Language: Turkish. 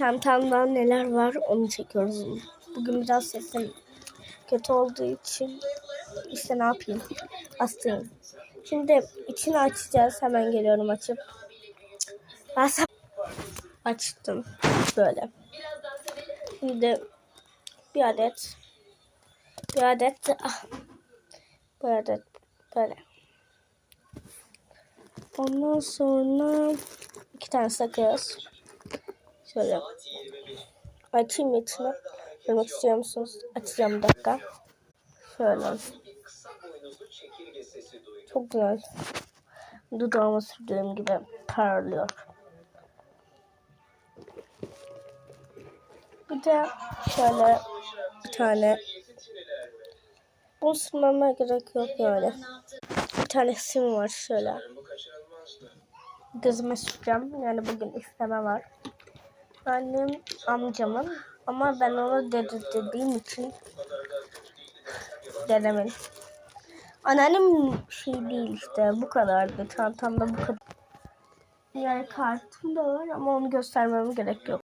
çantamda neler var onu çekiyoruz. Bugün biraz sesim kötü olduğu için işte ne yapayım hastayım. Şimdi içini açacağız. Hemen geliyorum açıp. Ben açtım böyle. Şimdi bir adet bir adet de- ah, bir adet böyle. Ondan sonra iki tane sakız. Şöyle açayım içine. Görmek istiyor musunuz? Açacağım bir dakika. Şöyle. Çok güzel. Dudağıma sürdüğüm gibi parlıyor. Bir de şöyle bir tane bunu sürmeme gerek yok yani. Bir tane sim var şöyle. Gözüme süreceğim. Yani bugün isteme var. Annem amcamın ama ben ona dede dediğim için dedemin. Anneannem şey değil işte bu kadardı. Çantamda bu kadar. Yani kartım da var ama onu göstermeme gerek yok.